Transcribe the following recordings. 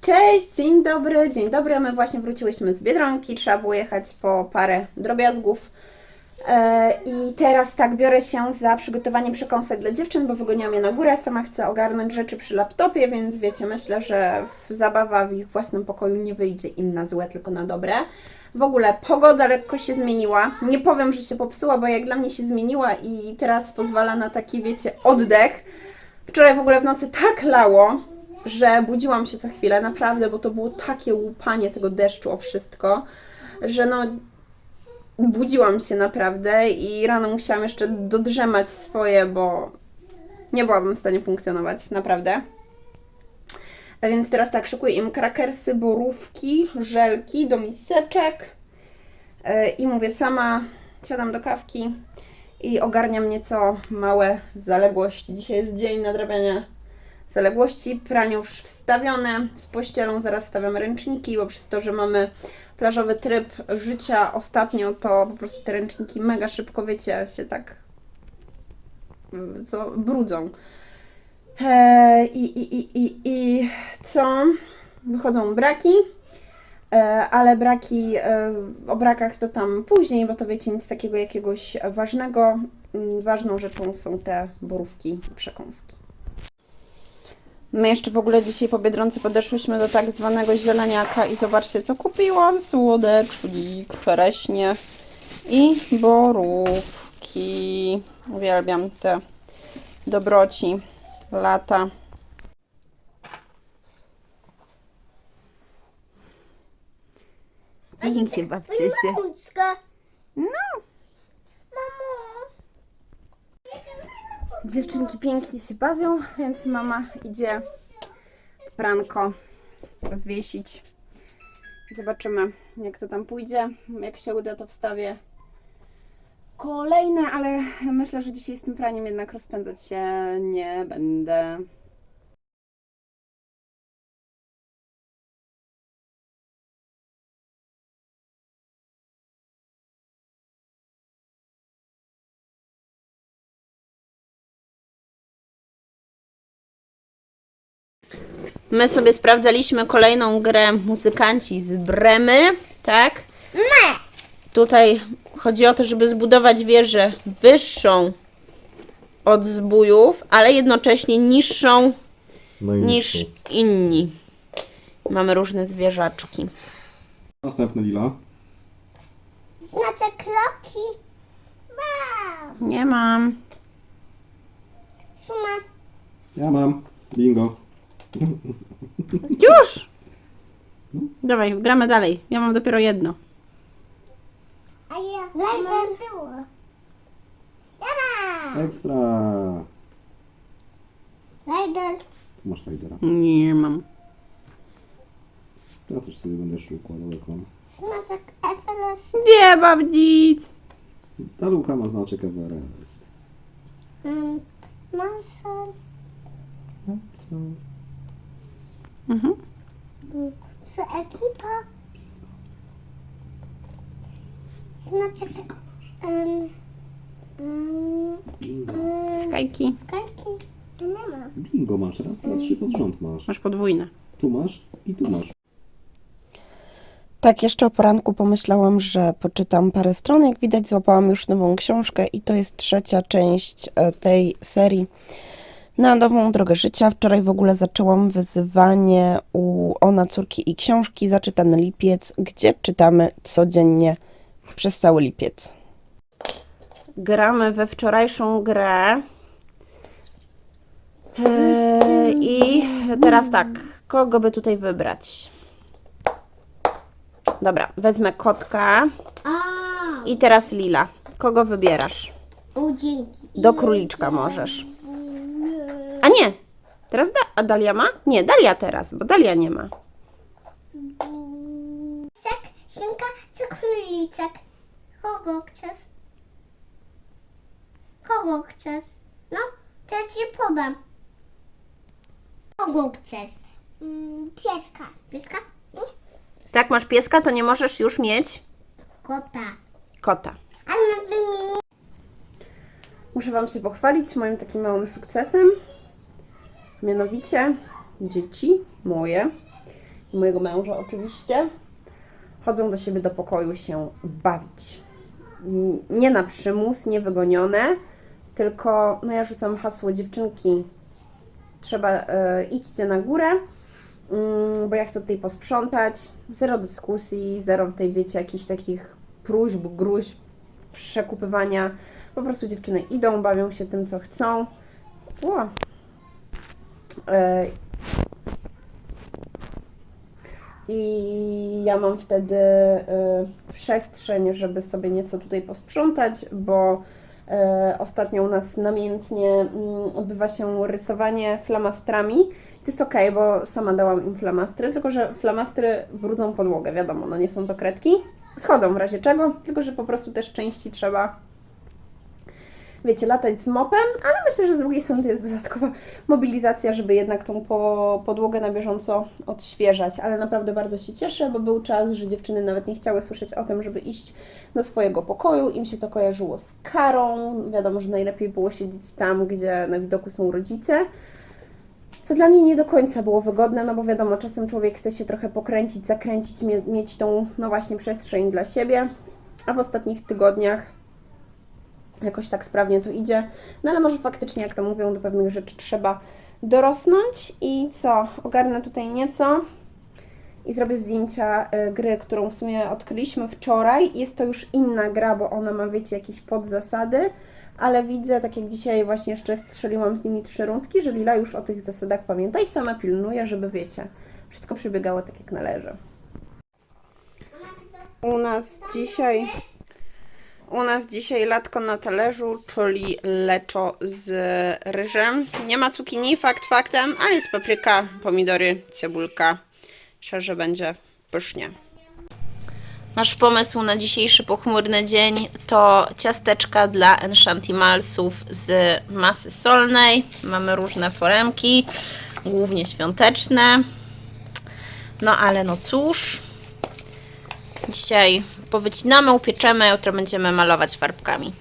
Cześć, dzień dobry, dzień dobry. My właśnie wróciłyśmy z Biedronki, trzeba było jechać po parę drobiazgów. E, I teraz tak, biorę się za przygotowanie przekąsek dla dziewczyn, bo wygoniłam je na górę. Sama chcę ogarnąć rzeczy przy laptopie, więc wiecie, myślę, że zabawa w ich własnym pokoju nie wyjdzie im na złe, tylko na dobre. W ogóle pogoda lekko się zmieniła. Nie powiem, że się popsuła, bo jak dla mnie się zmieniła i teraz pozwala na taki, wiecie, oddech. Wczoraj w ogóle w nocy tak lało, że budziłam się co chwilę, naprawdę, bo to było takie łupanie tego deszczu o wszystko, że no budziłam się naprawdę i rano musiałam jeszcze dodrzemać swoje, bo nie byłabym w stanie funkcjonować, naprawdę. A więc teraz tak, szykuję im krakersy, borówki, żelki do miseczek Yy, i mówię sama, siadam do kawki i ogarniam nieco małe zaległości. Dzisiaj jest dzień nadrabiania zaległości, pranie już wstawione, z pościelą zaraz stawiam ręczniki, bo przez to, że mamy plażowy tryb życia ostatnio, to po prostu te ręczniki mega szybko, wiecie, się tak co, brudzą. E, i, i, i, i, I co? Wychodzą braki, e, ale braki, e, o brakach to tam później, bo to wiecie, nic takiego jakiegoś ważnego. Mm, Ważną rzeczą są te borówki przekąski. My jeszcze w ogóle dzisiaj po Biedronce podeszłyśmy do tak zwanego zieleniaka i zobaczcie co kupiłam. Słodeczki, kwareśnie i borówki. Uwielbiam te dobroci lata. Się. Mamuśka. No, dziewczynki pięknie się bawią, więc mama idzie pranko rozwiesić. Zobaczymy, jak to tam pójdzie. Jak się uda, to wstawię kolejne, ale myślę, że dzisiaj z tym praniem jednak rozpędzać się nie będę. My sobie sprawdzaliśmy kolejną grę Muzykanci z Bremy, tak? Nie. Tutaj chodzi o to, żeby zbudować wieżę wyższą od zbójów, ale jednocześnie niższą No i niż inni. Mamy różne zwierzaczki. Następny lila. Znaczy kroki. Wow. Nie mam. Suma. Ja mam. Bingo. Już! Dawaj, gramy dalej. Ja mam dopiero jedno. A ja mam było. Jana. Ekstra. Lejder. Tu masz rajdera. Nie mam. Ja też sobie będę jeszcze układał jak mam. Znaczek Everest. Nie mam nic. Ta luka ma znaczek Everest. Mm. Masa. Co? Mhm. Z ekipa. Znaczek. Um, um, Bingo. um, Skajki. Skajki. Ja nie mam. Bingo masz. Raz, dwa, trzy pod rząd masz. Masz podwójne. Tu masz i tu masz. Tak, jeszcze o poranku pomyślałam, że poczytam parę stron. Jak widać, złapałam już nową książkę i to jest trzecia część e, tej serii na nową drogę życia. Wczoraj w ogóle zaczęłam wyzywanie u Ona Córki i Książki, zaczytany lipiec, gdzie czytamy codziennie przez cały lipiec. Gramy we wczorajszą grę. E, I teraz tak, kogo by tutaj wybrać? Dobra, wezmę kotka i teraz Lila. Kogo wybierasz? O, dzięki. Do króliczka możesz. A nie, teraz da a Dalia ma? Nie, Dalia teraz, bo Dalia nie ma. Tak, szynka czy? Kogo chcesz? Kogo chcesz? No, to ja ci podam. Kogo chcesz? Mm, pieska. Pieska? Tak, masz pieska, to nie możesz już mieć kota. kota. Ale wymienię. Muszę Wam się pochwalić moim takim małym sukcesem. Mianowicie dzieci moje i mojego męża oczywiście, chodzą do siebie do pokoju się bawić. Nie na przymus, nie wygonione, tylko no ja rzucam hasło dziewczynki, trzeba, e, idźcie na górę, mm, bo ja chcę tutaj posprzątać. Zero dyskusji, zero tej, wiecie, jakichś takich próśb, gruźb, przekupywania. Po prostu dziewczyny idą, bawią się tym, co chcą. E, I ja mam wtedy y, przestrzeń, żeby sobie nieco tutaj posprzątać, bo y, ostatnio u nas namiętnie mm, odbywa się rysowanie flamastrami. To jest ok, bo sama dałam im flamastry, tylko że flamastry brudzą podłogę, wiadomo, no nie są to kredki. Schodzą w razie czego, tylko że po prostu też części trzeba wiecie, latać z mopem, ale myślę, że z drugiej strony to jest dodatkowa mobilizacja, żeby jednak tą po, podłogę na bieżąco odświeżać. Ale naprawdę bardzo się cieszę, bo był czas, że dziewczyny nawet nie chciały słyszeć o tym, żeby iść do swojego pokoju. Im się to kojarzyło z karą. Wiadomo, że najlepiej było siedzieć tam, gdzie na widoku są rodzice. Co dla mnie nie do końca było wygodne, no bo wiadomo, czasem człowiek chce się trochę pokręcić, zakręcić, mie- mieć tą, no właśnie, przestrzeń dla siebie. A w ostatnich tygodniach jakoś tak sprawnie to idzie. No ale może faktycznie, jak to mówią, do pewnych rzeczy trzeba dorosnąć i co? Ogarnę tutaj nieco i zrobię zdjęcia y, gry, którą w sumie odkryliśmy wczoraj. Jest to już inna gra, bo ona ma, wiecie, jakieś podzasady, ale widzę, tak jak dzisiaj właśnie jeszcze strzeliłam z nimi trzy rundki, że Lila już o tych zasadach pamięta i sama pilnuje, żeby, wiecie, wszystko przebiegało tak, jak należy. U nas dzisiaj u nas dzisiaj latko na talerzu, czyli leczo z ryżem. Nie ma cukinii, fakt faktem, ale jest papryka, pomidory, cebulka. Że będzie pysznie. Nasz pomysł na dzisiejszy pochmurny dzień to ciasteczka dla Enchantimalsów z masy solnej. Mamy różne foremki, głównie świąteczne. No ale no cóż, Dzisiaj powycinamy, upieczemy, jutro będziemy malować farbkami.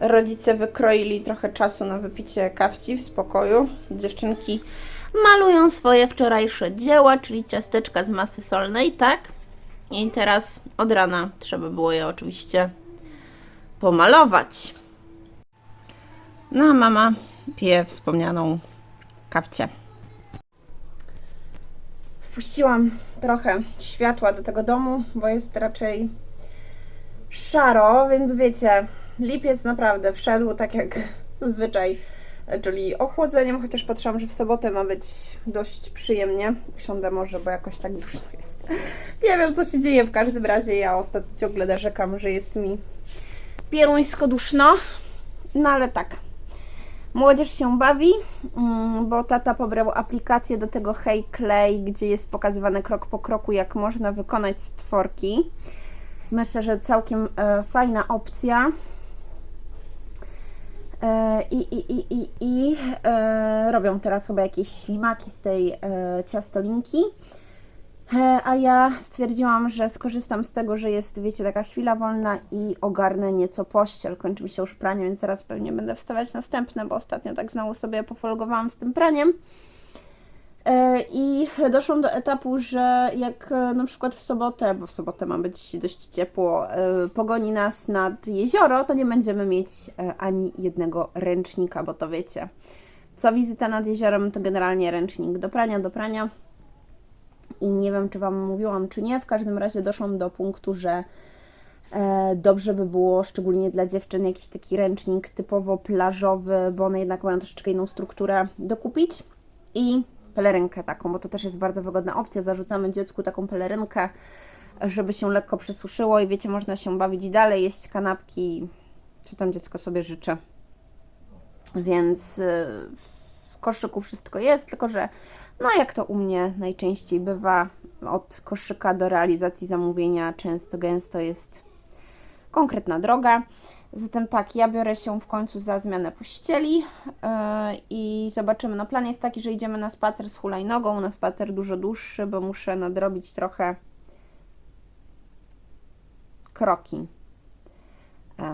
Rodzice wykroili trochę czasu na wypicie kawci w spokoju. Dziewczynki malują swoje wczorajsze dzieła, czyli ciasteczka z masy solnej, tak? I teraz od rana trzeba było je oczywiście pomalować. No a mama pije wspomnianą kawcię. Wpuściłam trochę światła do tego domu, bo jest raczej szaro, więc wiecie, lipiec naprawdę wszedł tak jak zazwyczaj, czyli ochłodzeniem, chociaż patrzyłam, że w sobotę ma być dość przyjemnie. Usiądę może, bo jakoś tak duszno jest. Nie wiem, co się dzieje, w każdym razie ja ostatnio ciągle narzekam, że jest mi pieruńsko duszno, no ale tak. Młodzież się bawi, mm, bo tata pobrał aplikację do tego Hey Clay, gdzie jest pokazywane krok po kroku, jak można wykonać stworki. Myślę, że całkiem e, fajna opcja. E, I, i, i, i, i e, robią teraz chyba jakieś ślimaki z tej ciastolinki. E, A ja stwierdziłam, że skorzystam z tego, że jest, wiecie, taka chwila wolna i ogarnę nieco pościel. Kończy mi się już pranie, więc zaraz pewnie będę wstawiać następne, bo ostatnio tak znowu sobie pofolgowałam z tym praniem. E, I doszłam do etapu, że jak e, na przykład w sobotę, bo w sobotę ma być dość ciepło, pogoni nas nad jezioro, to nie będziemy mieć ani jednego ręcznika, bo to wiecie, co wizyta nad jeziorem to generalnie ręcznik do prania, do prania. I nie wiem, czy Wam mówiłam, czy nie. W każdym razie doszłam do punktu, że e, dobrze by było, szczególnie dla dziewczyn, jakiś taki ręcznik typowo plażowy, bo one jednak mają troszeczkę inną strukturę, dokupić. I pelerynkę taką, bo to też jest bardzo wygodna opcja. Zarzucamy dziecku taką pelerynkę, żeby się lekko przesuszyło i wiecie, można się bawić dalej, jeść kanapki, czy tam dziecko sobie życzy. Więc y, w koszyku wszystko jest, tylko że no jak to u mnie najczęściej bywa, od koszyka do realizacji zamówienia często gęsto jest konkretna droga. Zatem tak, ja biorę się w końcu za zmianę pościeli yy, i zobaczymy. No plan jest taki, że idziemy na spacer z hulajnogą, na spacer dużo dłuższy, bo muszę nadrobić trochę kroki. Yy.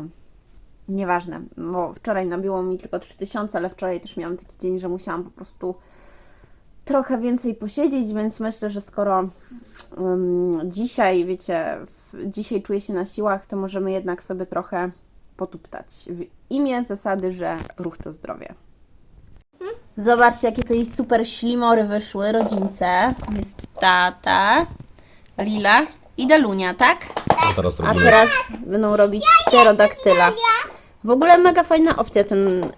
Nieważne, bo wczoraj nabiło mi tylko 3000, ale wczoraj też miałam taki dzień, że musiałam po prostu trochę więcej posiedzieć, więc myślę, że skoro um, dzisiaj, wiecie, w, dzisiaj czuję się na siłach, to możemy jednak sobie trochę potuptać. W imię zasady, że ruch to zdrowie. Zobaczcie, jakie tutaj super ślimory wyszły, rodzice. Jest tata, Lila i Dalunia, tak? A teraz A robimy teraz będą robić pterodaktyla. W ogóle mega fajna opcja ten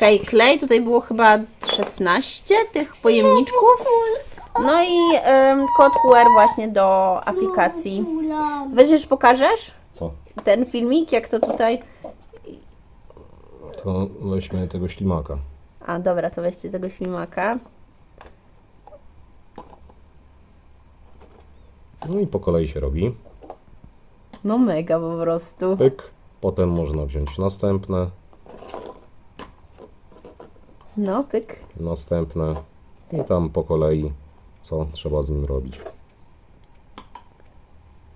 Hej Clay. Tutaj było chyba 16 tych pojemniczków. No i em, kod QR właśnie do aplikacji. Weźmiesz, pokażesz co? ten filmik, jak to tutaj... To weźmy tego ślimaka. A dobra, to weźcie tego ślimaka. No i po kolei się robi. No mega po prostu. Pyk. Potem można wziąć następne, No, pyk. następne i tam po kolei co trzeba z nim robić.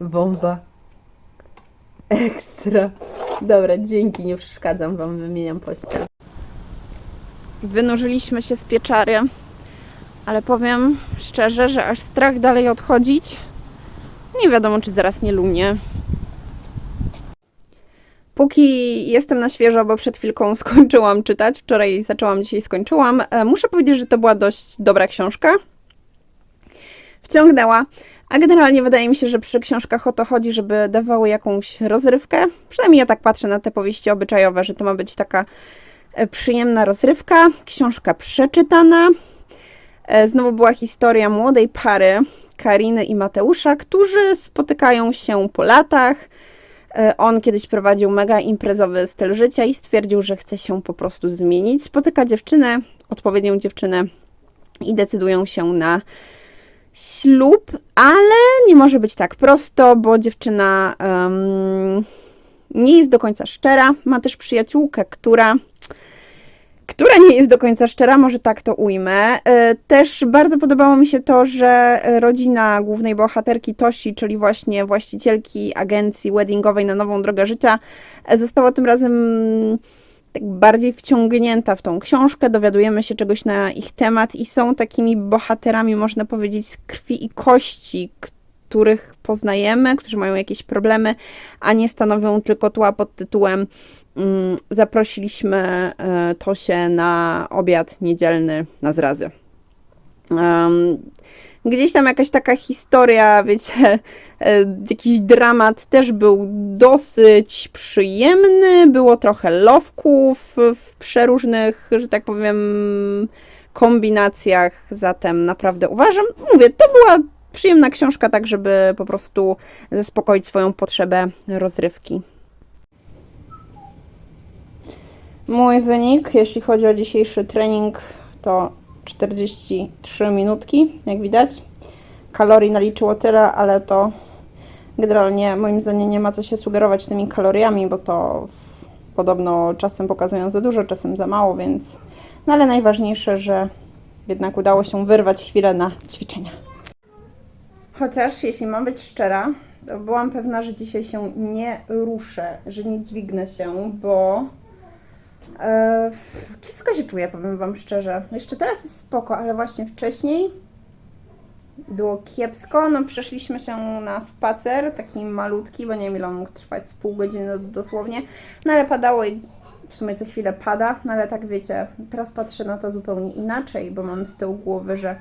Bomba. Ekstra. Dobra, dzięki, nie przeszkadzam Wam, wymieniam pościel. Wynurzyliśmy się z pieczary, ale powiem szczerze, że aż strach dalej odchodzić. Nie wiadomo, czy zaraz nie lunie. Póki jestem na świeżo, bo przed chwilką skończyłam czytać, wczoraj zaczęłam, dzisiaj skończyłam, e, muszę powiedzieć, że to była dość dobra książka. Wciągnęła. A generalnie wydaje mi się, że przy książkach o to chodzi, żeby dawały jakąś rozrywkę. Przynajmniej ja tak patrzę na te powieści obyczajowe, że to ma być taka e, przyjemna rozrywka. Książka przeczytana. E, Znowu była historia młodej pary, Kariny i Mateusza, którzy spotykają się po latach. E, On kiedyś prowadził mega imprezowy styl życia i stwierdził, że chce się po prostu zmienić. Spotyka dziewczynę, odpowiednią dziewczynę i decydują się na ślub, ale nie może być tak prosto, bo dziewczyna em, nie jest do końca szczera. Ma też przyjaciółkę, która, która nie jest do końca szczera, może tak to ujmę. E, Też bardzo podobało mi się to, że rodzina głównej bohaterki Tosi, czyli właśnie właścicielki agencji weddingowej na Nową Drogę Życia, e, została tym razem tak bardziej wciągnięta w tą książkę, dowiadujemy się czegoś na ich temat i są takimi bohaterami, można powiedzieć, z krwi i kości, których poznajemy, którzy mają jakieś problemy, a nie stanowią tylko tła pod tytułem mm, zaprosiliśmy e, Tosię na obiad niedzielny na zrazy. Gdzieś tam jakaś taka historia, wiecie, e, jakiś dramat też był dosyć przyjemny, było trochę lowków w przeróżnych, że tak powiem, kombinacjach, zatem naprawdę uważam, mówię, to była przyjemna książka, tak żeby po prostu zaspokoić swoją potrzebę rozrywki. Mój wynik, jeśli chodzi o dzisiejszy trening, to 43 minutki, jak widać. Kalorii naliczyło tyle, ale to generalnie moim zdaniem nie ma co się sugerować tymi kaloriami, bo to podobno czasem pokazują za dużo, czasem za mało, więc. No ale najważniejsze, że jednak udało się wyrwać chwilę na ćwiczenia. Chociaż, jeśli mam być szczera, to byłam pewna, że dzisiaj się nie ruszę, że nie dźwignę się, bo e, kiepsko się czuję, powiem Wam szczerze. Jeszcze teraz jest spoko, ale właśnie wcześniej było kiepsko. No, przeszliśmy się na spacer, taki malutki, bo nie wiem ile on mógł trwać, z pół godziny dosłownie. No ale padało i w sumie co chwilę pada, no ale tak wiecie, teraz patrzę na to zupełnie inaczej, bo mam z tyłu głowy, że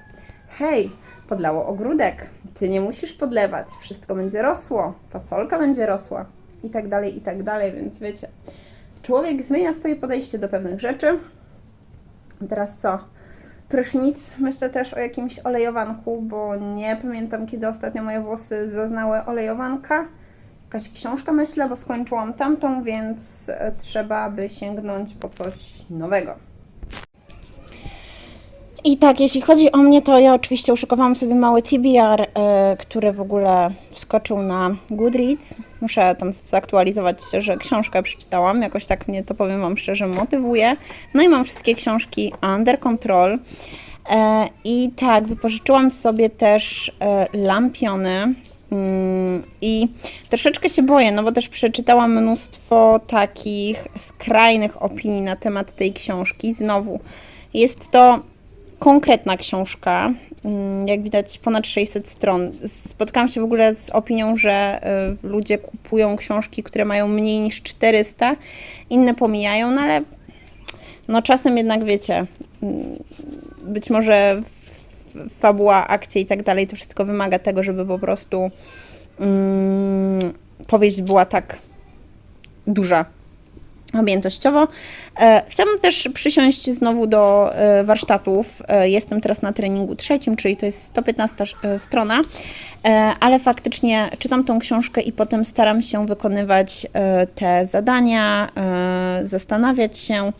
hej, podlało ogródek, ty nie musisz podlewać, wszystko będzie rosło, fasolka będzie rosła i tak dalej, i tak dalej, więc wiecie, człowiek zmienia swoje podejście do pewnych rzeczy. Teraz co? Prysznic, myślę też o jakimś olejowanku, bo nie pamiętam kiedy ostatnio moje włosy zaznały olejowanka. Jakaś książka myślę, bo skończyłam tamtą, więc trzeba by sięgnąć po coś nowego. I tak, jeśli chodzi o mnie, to ja oczywiście uszykowałam sobie mały TBR, e, który w ogóle wskoczył na Goodreads. Muszę tam zaktualizować, że książkę przeczytałam. Jakoś tak mnie to, powiem Wam szczerze, motywuje. No i mam wszystkie książki under control. E, I tak, wypożyczyłam sobie też e, lampiony. Mm, I troszeczkę się boję, no bo też przeczytałam mnóstwo takich skrajnych opinii na temat tej książki. Znowu, jest to konkretna książka. Mm, Jak widać, ponad 600 stron. Spotkałam się w ogóle z opinią, że y, ludzie kupują książki, które mają mniej niż 400, inne pomijają, no ale no czasem jednak wiecie, mm, być może fabuła, akcje i tak dalej, to wszystko wymaga tego, żeby po prostu mm, powieść była tak duża objętościowo. E, chciałabym też przysiąść znowu do e, warsztatów. E, jestem teraz na treningu trzecim, czyli to jest 115 sz- e, strona, ale faktycznie czytam tą książkę i potem staram się wykonywać te zadania, zastanawiać się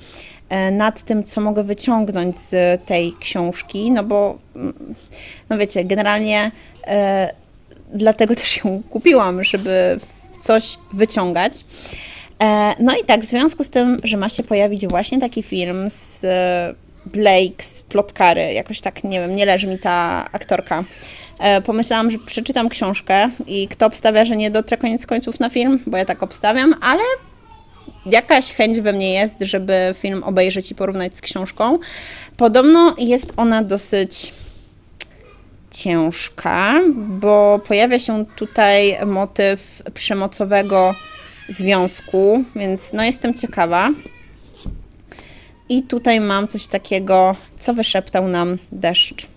nad tym, co mogę wyciągnąć z tej książki, no bo mm, no wiecie, generalnie dlatego też ją kupiłam, żeby coś wyciągać. E, No i tak, w związku z tym, że ma się pojawić właśnie taki film z e, Blake z Plotkary, jakoś tak, nie wiem, nie leży mi ta aktorka. E, Pomyślałam, że przeczytam książkę i kto obstawia, że nie dotrę koniec końców na film, bo ja tak obstawiam, ale jakaś chęć we mnie jest, żeby film obejrzeć i porównać z książką. Podobno jest ona dosyć ciężka, bo pojawia się tutaj motyw przemocowego związku, więc no jestem ciekawa. I tutaj mam coś takiego, co wyszeptał nam deszcz.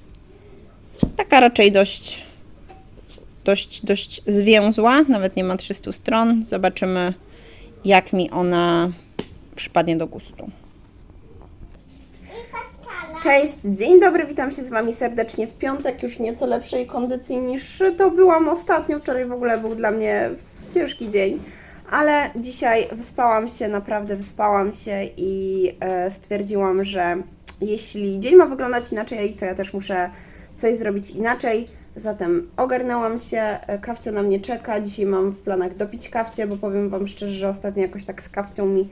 Taka raczej dość, dość, dość zwięzła, nawet nie ma 300 stron. Zobaczymy, jak mi ona przypadnie do gustu. Cześć, dzień dobry, witam się z Wami serdecznie w piątek, już nieco lepszej kondycji niż to byłam ostatnio. Wczoraj w ogóle był dla mnie ciężki dzień, ale dzisiaj wyspałam się, naprawdę wyspałam się i e, stwierdziłam, że jeśli dzień ma wyglądać inaczej, to ja też muszę coś zrobić inaczej. Zatem ogarnęłam się, e, kawcia na mnie czeka. Dzisiaj mam w planach dopić kawcie, bo powiem Wam szczerze, że ostatnio jakoś tak z kawcią mi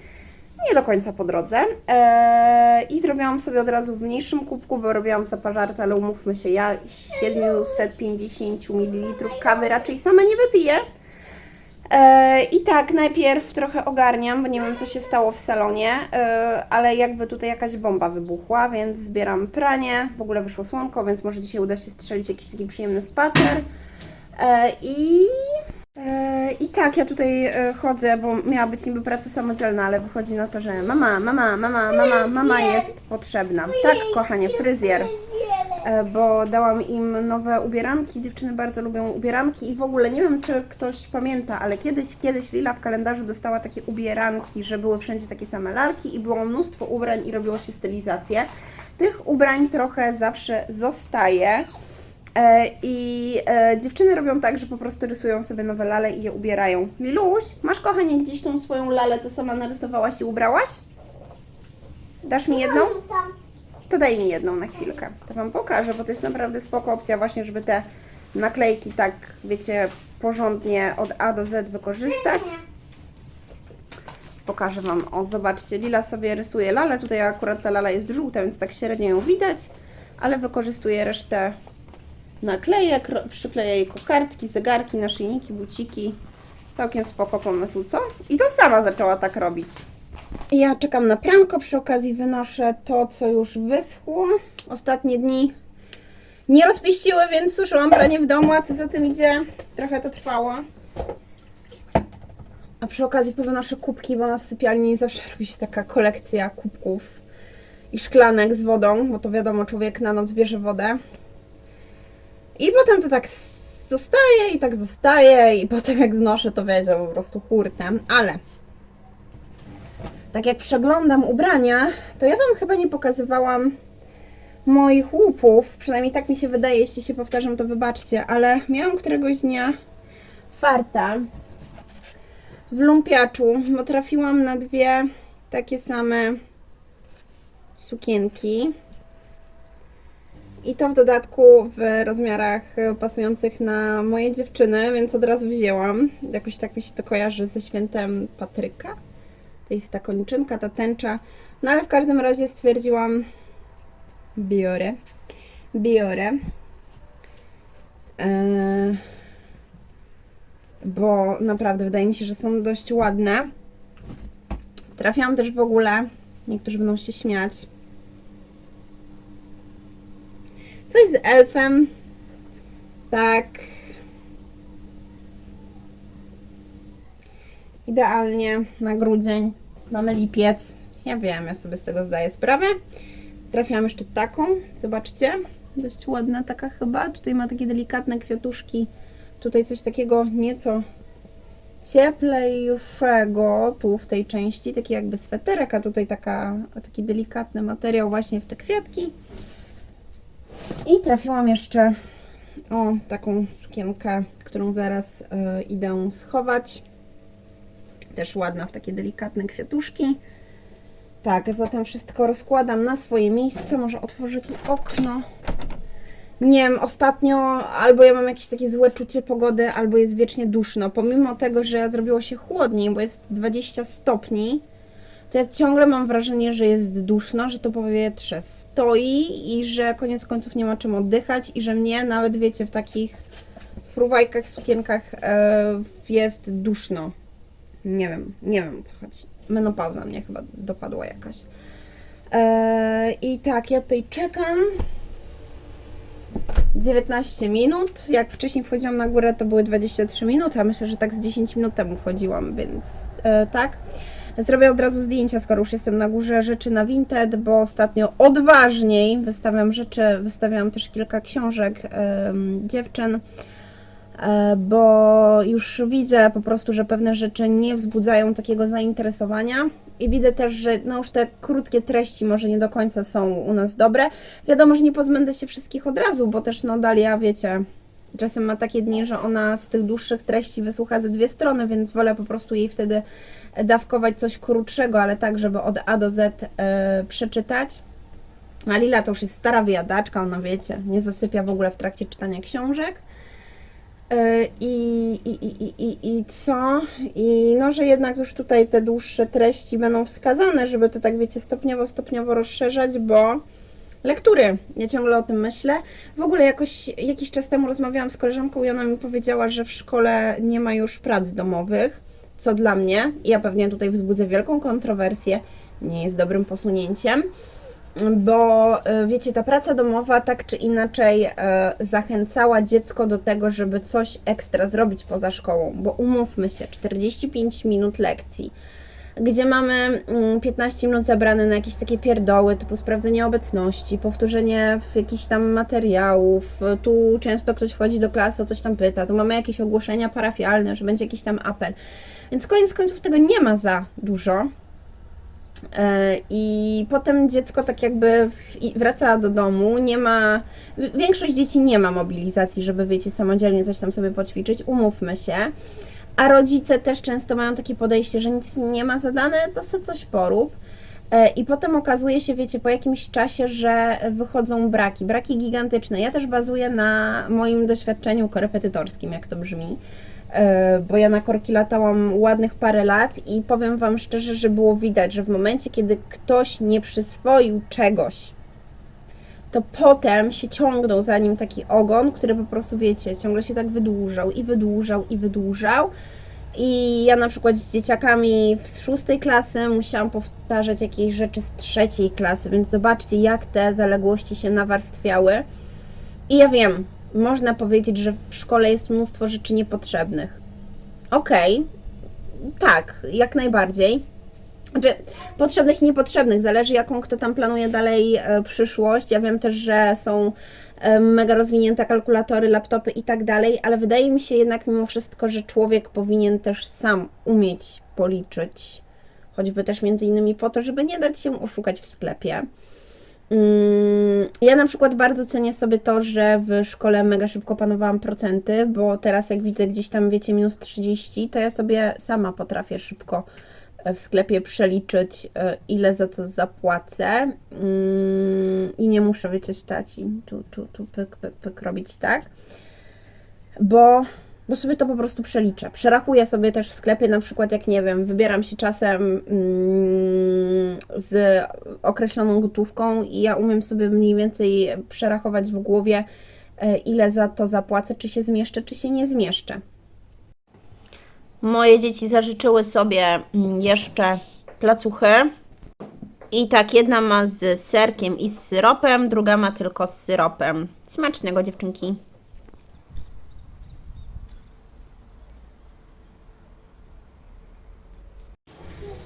nie do końca po drodze. Eee, I zrobiłam sobie od razu w mniejszym kubku, bo robiłam w zaparzarce, ale umówmy się, ja 750 ml kawy raczej sama nie wypiję. Eee, I tak, najpierw trochę ogarniam, bo nie wiem co się stało w salonie, eee, ale jakby tutaj jakaś bomba wybuchła, więc zbieram pranie. W ogóle wyszło słonko, więc może dzisiaj uda się strzelić jakiś taki przyjemny spacer. Eee, I E, I tak, ja tutaj e, chodzę, bo miała być niby praca samodzielna, ale wychodzi na to, że mama, mama, mama, mama, mama jest potrzebna. Tak, kochanie, fryzjer. E, Bo dałam im nowe ubieranki. Dziewczyny bardzo lubią ubieranki i w ogóle nie wiem, czy ktoś pamięta, ale kiedyś, kiedyś Lila w kalendarzu dostała takie ubieranki, że były wszędzie takie same lalki i było mnóstwo ubrań i robiło się stylizację. Tych ubrań trochę zawsze zostaje. E, I e, dziewczyny robią tak, że po prostu rysują sobie nowe lale i je ubierają. Liluś, masz kochanie gdzieś tą swoją lalę, co sama narysowałaś i ubrałaś? Dasz mi jedną? To daj mi jedną na chwilkę. To Wam pokażę, bo to jest naprawdę spoko opcja właśnie, żeby te naklejki tak, wiecie, porządnie od A do Z wykorzystać. Pokażę Wam. O, zobaczcie, Lila sobie rysuje lalę. Tutaj akurat ta lala jest żółta, więc tak średnio ją widać, ale wykorzystuje resztę naklejek, przykleja jej kokardki, zegarki, naszyjniki, buciki. Całkiem spoko pomysł, co? I to sama zaczęła tak robić. Ja czekam na pranko, przy okazji wynoszę to, co już wyschło. Ostatnie dni nie rozpieściły, więc suszyłam pranie w domu, a co za tym idzie, trochę to trwało. A przy okazji powynoszę kubki, bo na sypialni zawsze robi się taka kolekcja kubków i szklanek z wodą, bo to wiadomo, człowiek na noc bierze wodę. I potem to tak zostaje i tak zostaje i potem jak znoszę to wiecie, po prostu hurtem, ale tak jak przeglądam ubrania, to ja Wam chyba nie pokazywałam moich łupów, przynajmniej tak mi się wydaje, jeśli się powtarzam, to wybaczcie, ale miałam któregoś dnia farta w lumpiaczu, bo trafiłam na dwie takie same sukienki. I to w dodatku w rozmiarach e, pasujących na moje dziewczyny, więc od razu wzięłam. Jakoś tak mi się to kojarzy ze świętem Patryka. To jest ta koniczynka, ta tęcza. No ale w każdym razie stwierdziłam, biorę, biorę. Eee, bo naprawdę wydaje mi się, że są dość ładne. Trafiłam też w ogóle, niektórzy będą się śmiać, Coś z elfem. Tak. Idealnie na grudzień. Mamy lipiec. Ja wiem, ja sobie z tego zdaję sprawę. Trafiłam jeszcze taką. Zobaczcie. Dość ładna taka chyba. Tutaj ma takie delikatne kwiatuszki. Tutaj coś takiego nieco cieplejszego tu w tej części, taki jakby sweterek, a tutaj taka, taki delikatny materiał właśnie w te kwiatki. I trafiłam jeszcze o taką sukienkę, którą zaraz e, idę schować. Też ładna w takie delikatne kwiatuszki. Tak, zatem wszystko rozkładam na swoje miejsce. Może otworzę tu okno. Nie wiem, ostatnio albo ja mam jakieś takie złe czucie pogody, albo jest wiecznie duszno. Pomimo tego, że zrobiło się chłodniej, bo jest 20 stopni, to ja ciągle mam wrażenie, że jest duszno, że to powietrze stoi i że koniec końców nie ma czym oddychać i że mnie nawet, wiecie, w takich fruwajkach, sukienkach e, jest duszno. Nie wiem, nie wiem co chodzi. Menopauza mnie chyba dopadła jakaś. E, I tak, ja tutaj czekam. 19 minut. Jak wcześniej wchodziłam na górę, to były 23 minuty, a myślę, że tak z 10 minut temu wchodziłam, więc e, tak. Zrobię od razu zdjęcia, skoro już jestem na górze rzeczy na Vinted, bo ostatnio odważniej wystawiam rzeczy, wystawiałam też kilka książek dziewczyn, e, bo już widzę po prostu, że pewne rzeczy nie wzbudzają takiego zainteresowania i widzę też, że no już te krótkie treści może nie do końca są u nas dobre. Wiadomo, że nie pozbędę się wszystkich od razu, bo też no Dalia, wiecie, czasem ma takie dni, że ona z tych dłuższych treści wysłucha ze dwie strony, więc wolę po prostu jej wtedy dawkować coś krótszego, ale tak, żeby od A do Z e, przeczytać. A Lila to już jest stara wyjadaczka, ona wiecie, nie zasypia w ogóle w trakcie czytania książek. E, I, i, i, i, i, I co? I no, że jednak już tutaj te dłuższe treści będą wskazane, żeby to tak wiecie, stopniowo, stopniowo rozszerzać, bo lektury, ja ciągle o tym myślę. W ogóle jakoś jakiś czas temu rozmawiałam z koleżanką i ona mi powiedziała, że w szkole nie ma już prac domowych, co dla mnie, ja pewnie tutaj wzbudzę wielką kontrowersję, nie jest dobrym posunięciem bo e, wiecie, ta praca domowa tak czy inaczej e, zachęcała dziecko do tego, żeby coś ekstra zrobić poza szkołą, bo umówmy się, 45 minut lekcji, gdzie mamy mm, 15 minut zabrane na jakieś takie pierdoły, typu sprawdzenie obecności, powtórzenie w jakichś tam materiałów, tu często ktoś wchodzi do klasy, o coś tam pyta, tu mamy jakieś ogłoszenia parafialne, że będzie jakiś tam apel, więc koniec końców tego nie ma za dużo, E, I potem dziecko tak jakby wraca do domu, nie ma. Większość dzieci nie ma mobilizacji, żeby wiecie, samodzielnie coś tam sobie poćwiczyć, umówmy się. A rodzice też często mają takie podejście, że nic nie ma zadane, to se coś porób. E, I potem okazuje się, wiecie, po jakimś czasie, że wychodzą braki, braki gigantyczne. Ja też bazuję na moim doświadczeniu korepetytorskim, jak to brzmi e, bo ja na korki latałam ładnych parę lat i powiem Wam szczerze, że było widać, że w momencie, kiedy ktoś nie przyswoił czegoś, to potem się ciągnął za nim taki ogon, który po prostu, wiecie, ciągle się tak wydłużał i wydłużał i wydłużał. I ja na przykład z dzieciakami z szóstej klasy musiałam powtarzać jakieś rzeczy z trzeciej klasy, więc zobaczcie, jak te zaległości się nawarstwiały. I ja wiem, można powiedzieć, że w szkole jest mnóstwo rzeczy niepotrzebnych. Okej, tak, jak najbardziej. Znaczy, potrzebnych i niepotrzebnych, zależy jaką kto tam planuje dalej e, przyszłość. Ja wiem też, że są e, mega rozwinięte kalkulatory, laptopy i tak dalej, ale wydaje mi się jednak mimo wszystko, że człowiek powinien też sam umieć policzyć. Choćby też między innymi po to, żeby nie dać się oszukać w sklepie. Mm, Ja na przykład bardzo cenię sobie to, że w szkole mega szybko panowałam procenty, bo teraz jak widzę gdzieś tam, wiecie, minus 30, to ja sobie sama potrafię szybko w sklepie przeliczyć, e, ile za to zapłacę Mm, i nie muszę, wiecie, stać i tu, tu, tu pyk, pyk, pyk robić tak, bo bo sobie to po prostu przeliczę. Przerachuję sobie też w sklepie, na przykład jak nie wiem, wybieram się czasem mm, z określoną gotówką i ja umiem sobie mniej więcej przerachować w głowie, e, ile za to zapłacę, czy się zmieszczę, czy się nie zmieszczę. Moje dzieci zażyczyły sobie mm, jeszcze placuchy. I tak, jedna ma z serkiem i z syropem, druga ma tylko z syropem. Smacznego, dziewczynki.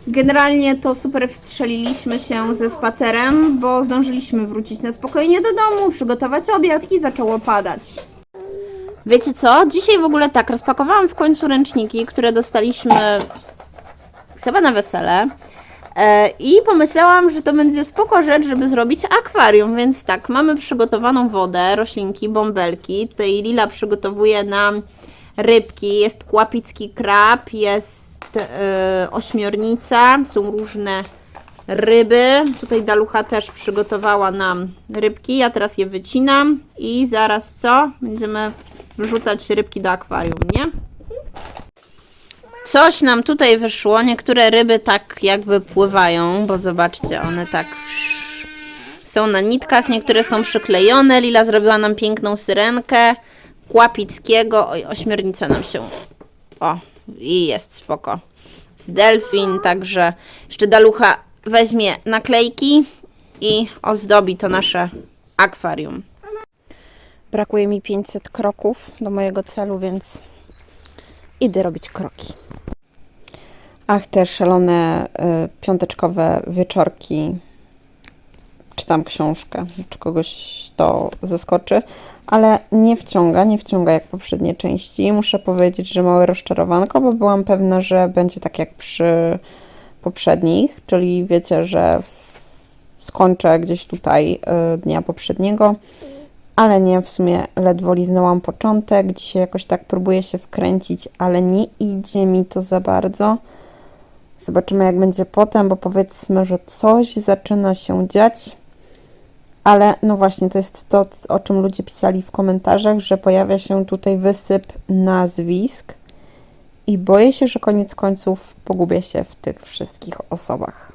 Generalnie to super wstrzeliliśmy się ze spacerem, bo zdążyliśmy wrócić na spokojnie do domu, przygotować obiad i zaczęło padać. Wiecie co? Dzisiaj w ogóle tak, rozpakowałam w końcu ręczniki, które dostaliśmy chyba na wesele. E, I pomyślałam, że to będzie spoko rzecz, żeby zrobić akwarium, więc tak, mamy przygotowaną wodę, roślinki, bąbelki. Tutaj Lila przygotowuje nam rybki, jest kłapicki krab, jest e, ośmiornica, są różne ryby. Tutaj Dalucha też przygotowała nam rybki, ja teraz je wycinam i zaraz co? Będziemy wrzucać rybki do akwarium, nie? Coś nam tutaj wyszło. Niektóre ryby tak jakby pływają, bo zobaczcie, one tak są na nitkach, niektóre są przyklejone. Lila zrobiła nam piękną syrenkę Kłapickiego. Oj, ośmiornica nam się. O, i jest spoko. Z delfin, także jeszcze Dalucha weźmie naklejki i ozdobi to nasze akwarium. Brakuje mi 500 kroków do mojego celu, więc idę robić kroki. Ach, te szalone y, piąteczkowe wieczorki. Czytam książkę, czy kogoś to zaskoczy, ale nie wciąga, nie wciąga jak poprzednie części. Muszę powiedzieć, że małe rozczarowanko, bo byłam pewna, że będzie tak jak przy poprzednich, czyli wiecie, że skończę gdzieś tutaj y, dnia poprzedniego, ale nie, w sumie ledwo liznęłam początek. Dzisiaj jakoś tak próbuję się wkręcić, ale nie idzie mi to za bardzo. Zobaczymy, jak będzie potem, bo powiedzmy, że coś zaczyna się dziać. Ale no właśnie, to jest to, o czym ludzie pisali w komentarzach, że pojawia się tutaj wysyp nazwisk i boję się, że koniec końców pogubię się w tych wszystkich osobach.